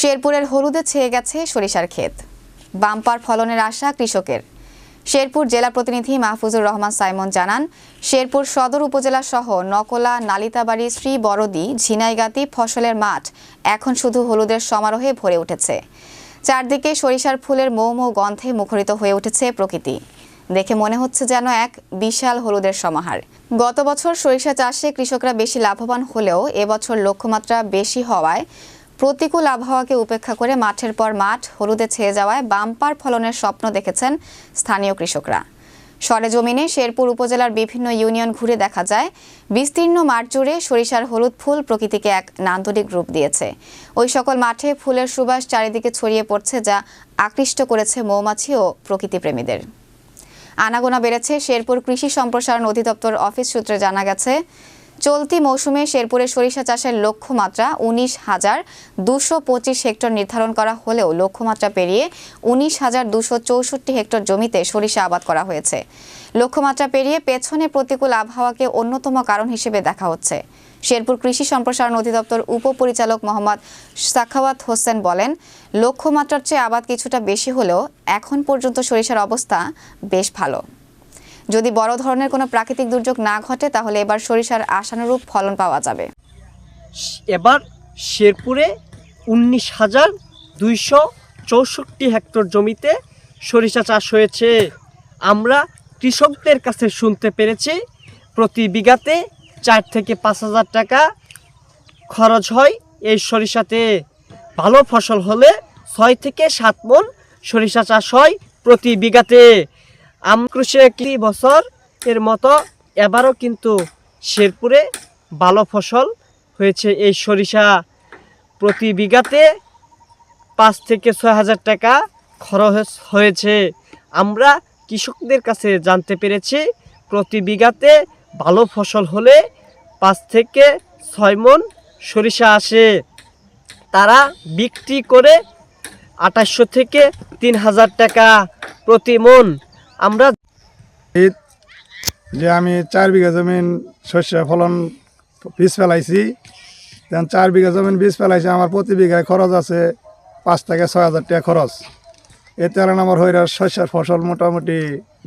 শেরপুরের হলুদে ছেয়ে গেছে সরিষার ক্ষেত। বাম্পার ফলনের আশা কৃষকের। শেরপুর জেলা প্রতিনিধি মাহফুজুর রহমান সাইমন জানান, শেরপুর সদর উপজেলা সহ নকলা, নালিতাবাড়ি শ্রী বড়দি ঝিনাইগাতি ফসলের মাঠ এখন শুধু হলুদের সমারোহে ভরে উঠেছে। চারদিকে সরিষার ফুলের মৌ মৌ গন্ধে মুখরিত হয়ে উঠেছে প্রকৃতি। দেখে মনে হচ্ছে যেন এক বিশাল হলুদের সমাহার। গত বছর সরিষা চাষে কৃষকরা বেশি লাভবান হলেও এবছর লক্ষ্যমাত্রা বেশি হওয়ায় প্রতিকূল আবহাওয়াকে উপেক্ষা করে মাঠের পর মাঠ হলুদে ছেয়ে যাওয়ায় বাম্পার ফলনের স্বপ্ন দেখেছেন স্থানীয় কৃষকরা। সরেজমিনে শেরপুর উপজেলার বিভিন্ন ইউনিয়ন ঘুরে দেখা যায়, বিস্তীর্ণ মাঠ জুড়ে সরিষার হলুদ ফুল প্রকৃতিকে এক নান্দনিক রূপ দিয়েছে। ওই সকল মাঠে ফুলের সুবাস চারিদিকে ছড়িয়ে পড়ছে যা আকৃষ্ট করেছে মৌমাছি ও প্রকৃতিপ্রেমীদের। আনাগোনা বেড়েছে শেরপুর কৃষি সম্প্রসারণ অধিদপ্তর অফিস সূত্রে জানা গেছে চলতি মৌসুমে শেরপুরে সরিষা চাষের লক্ষ্যমাত্রা উনিশ হাজার দুশো পঁচিশ হেক্টর নির্ধারণ করা হলেও লক্ষ্যমাত্রা পেরিয়ে উনিশ হাজার দুশো চৌষট্টি হেক্টর জমিতে সরিষা আবাদ করা হয়েছে। লক্ষ্যমাত্রা পেরিয়ে পেছনে প্রতিকূল আবহাওয়াকে অন্যতম কারণ হিসেবে দেখা হচ্ছে। শেরপুর কৃষি সম্প্রসারণ অধিদপ্তর উপপরিচালক মোহাম্মদ সাখাওয়াত হোসেন বলেন, লক্ষ্যমাত্রার চেয়ে আবাদ কিছুটা বেশি হলেও এখন পর্যন্ত সরিষার অবস্থা বেশ ভালো। যদি বড় ধরনের কোনো প্রাকৃতিক দুর্যোগ না ঘটে, তাহলে এবার সরিষার আশানুরূপ ফলন পাওয়া যাবে। এবার শেরপুরে উনিশ হাজার দুইশো চৌষট্টি হেক্টর জমিতে সরিষা চাষ হয়েছে। আমরা কৃষকদের কাছে শুনতে পেরেছি, প্রতি বিঘাতে চার থেকে পাঁচ হাজার টাকা খরচ হয় এই সরিষাতে। ভালো ফসল হলে ছয় থেকে সাত মন সরিষা চাষ হয় প্রতি বিঘাতে। আমকৃষি একটি বছর এর মতো এবারও কিন্তু শেরপুরে ভালো ফসল হয়েছে। এই সরিষা প্রতি বিঘাতে পাঁচ থেকে ছয় হাজার টাকা খরচ হয়েছে। আমরা কৃষকদের কাছে জানতে পেরেছি, প্রতি বিঘাতে ভালো ফসল হলে পাঁচ থেকে ছয় মন সরিষা আসে। তারা বিক্রি করে আঠাশশো থেকে তিন হাজার টাকা প্রতি মন। আমরা যে আমি চার বিঘা জমিন শস্য ফলন বীজ ফেলাইছি তেমন চার বিঘা জমিন বীজ ফেলাইছি আমার প্রতি বিঘায় খরচ আছে পাঁচ থেকে ছয় হাজার টাকা খরচ। এতে কারণ আমার হইরা শস্যের ফসল মোটামুটি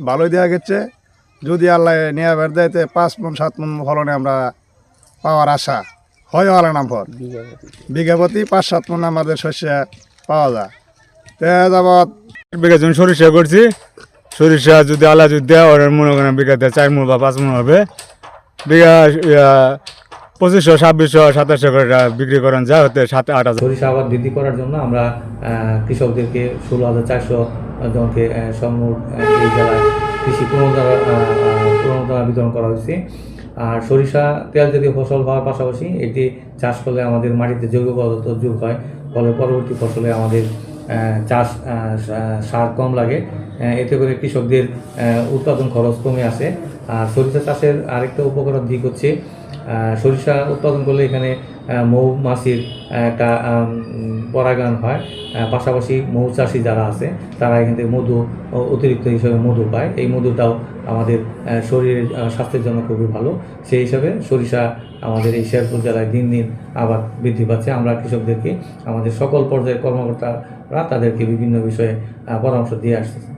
ভালোই দেওয়া গেছে। যদি আল্লাহ নেওয়া বের দেয় তে পাঁচ মন সাত মন ফলনে আমরা পাওয়ার আশা। হয় আল্লাহ নাম ফল বিঘা প্রতি পাঁচ সাত মন আমাদের শস্য পাওয়া যায়। তে যাবৎ এক বিঘা জমি সরিষা করছি। সরিষা যদি আলা যদি দেয়, ওর মনে করেন বিঘাতে চার মূল বা পাঁচ মূল হবে। বিঘা পঁচিশশো, ছাব্বিশশো, সাতাশশো করে বিক্রি করেন, যা হতে সাত, আট হাজার। সরিষা আবাদ বৃদ্ধি করার জন্য আমরা কৃষকদেরকে ষোলো হাজার চারশো জনকে সম্মুখ এই জেলায় কৃষি প্রণোদনা বিতরণ করা হয়েছে। আর সরিষা তেল জাতীয় ফসল হওয়ার পাশাপাশি এটি চাষ করলে আমাদের মাটিতে জৈব পদার্থ যোগ হয়, ফলে পরবর্তী ফসলে আমাদের চাষ সার কম লাগে। এতে করে কৃষকদের উৎপাদন খরচ কমে আসে। আর সরিষা চাষের আরেকটা উপকরণ দিক হচ্ছে সরিষা উৎপাদন করলে এখানে মৌমাছির একটা পরাগায়ন হয়। পাশাপাশি মৌচাষি যারা আছে, তারা এখান থেকে মধু অতিরিক্ত হিসেবে মধু পায়। এই মধুটাও আমাদের শরীরের স্বাস্থ্যের জন্য খুবই ভালো। সেই হিসাবে সরিষা আমাদের এই শেরপুর জেলায় দিন দিন আবাদ বৃদ্ধি পাচ্ছে। আমরা কৃষকদেরকে, আমাদের সকল পর্যায়ের কর্মকর্তারা তাদেরকে বিভিন্ন বিষয়ে পরামর্শ দিয়ে আসতেছে।